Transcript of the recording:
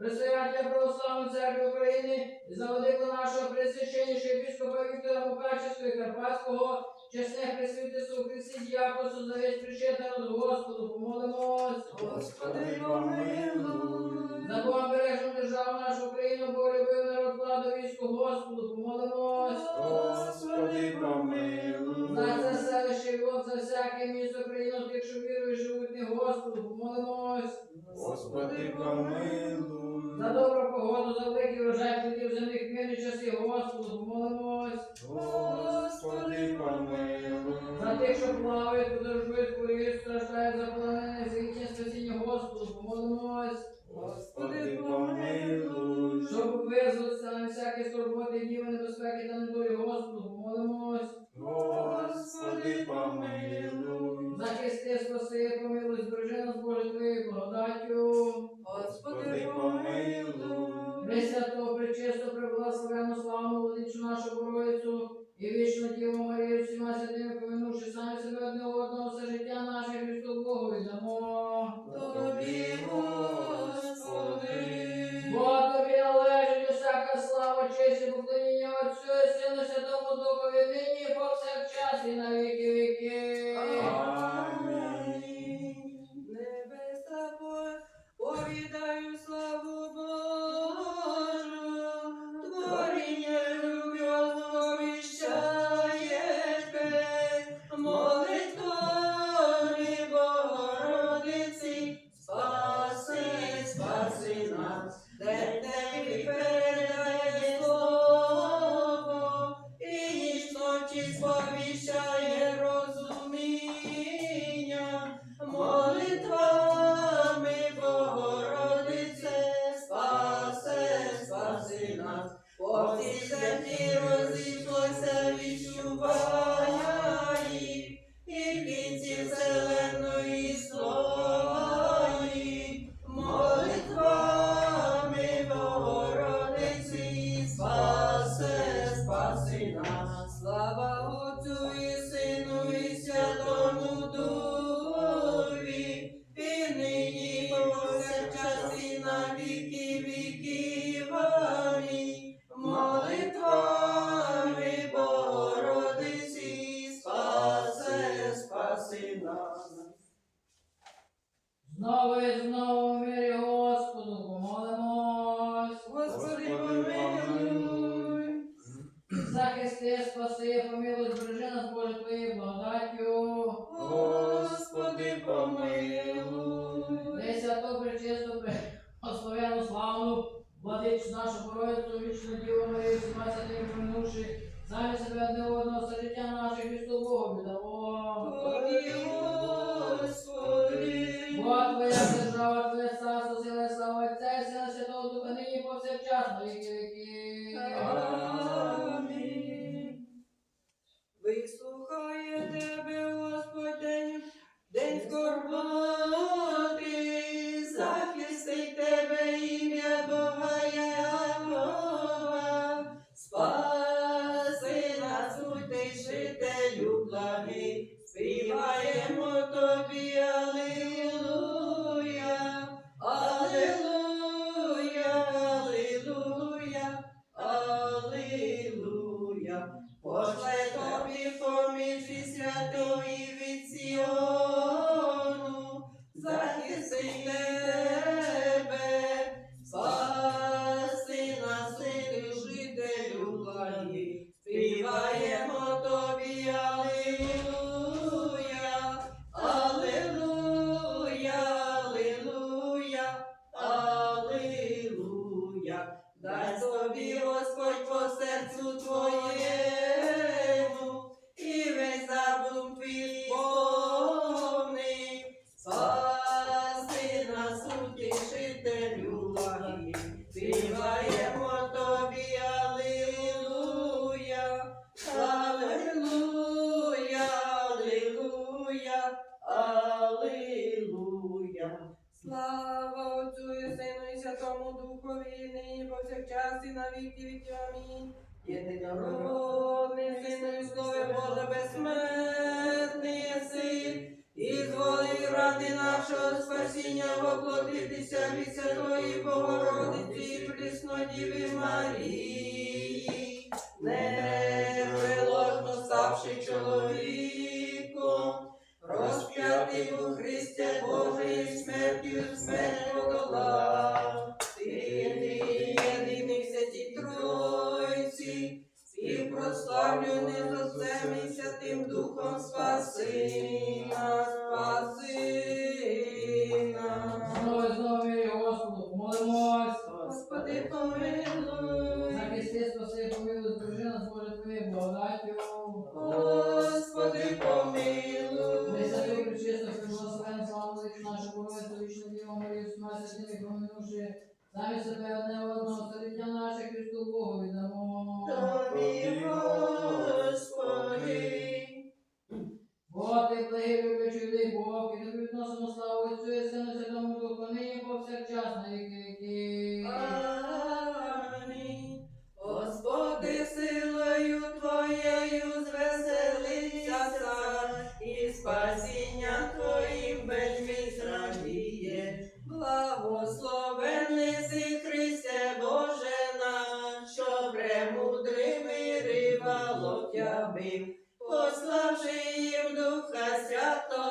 Пресвятя Православної Церкви України за велику нашого пресвященнішого епіскопа Віктора Мукачевського і Карпатського, чесне пресвітерство Христі Діакосу, за весь причетний Господу, помолимось. За всяке місто країну, тих, що вірують, живуть не Господу, помолимось. Господи, помилуй. За добру погоду, за великий врожай плодів земних мирні часи, Господу, помолимось. Господи, помилуй. За тих, що плавають, подорожують, хворіють, страждають за полонених, за спасіння, Господу, помолимось. Господи, помилуй. Щоб визволитися на всякі скорботи, діви, небезпеки та недолі, Господу, помолимось. Господи, благодаттю. Господи, помилуй. Пресвятого, пречисто, преблагословенну, славну владичу нашу Богородицю і вічно Діву Марію, всіма святими поминувши самі себе одне одного, спаси нас, по всій землі Знову і знову в мирі Господу помолимось. Господи, помилуй. Захисти, спаси, помилуй, збережи нас, Боже, Твоєю благодаттю. Господи, помилуй. Пресвято, пречисто, благословенну, славну, владичу нашу Богородицю, вічну Діву Марію, всіма святими поминувши, самі себе одне Амінь. Вислухає тебе, Господь, день, день скорботи, захистить Дай тобі, Господь, по серцю твоєму, і весь задум твій повний. Спаси нас, утішителю співаємо тобі, Алілуя, Алілуя, Алілуя, Алілуя. Слава Святому Духові, нині повсякчас і на віки віків. Амінь. Єдинородний сину і слово Боже безсмертний єси, і зволи ради нашого спасіння воплотитися від Святої Богородиці Пресної Діви Марії, неприложно ставши чоловік. з ними поминувши, навіть себе одне одного, середня наше Христу Богу віддамо. Тобі, Господи. Бо ти благий любичий людей Бог, і тобі відносимо славу. об'явив, пославши їм Духа Святого.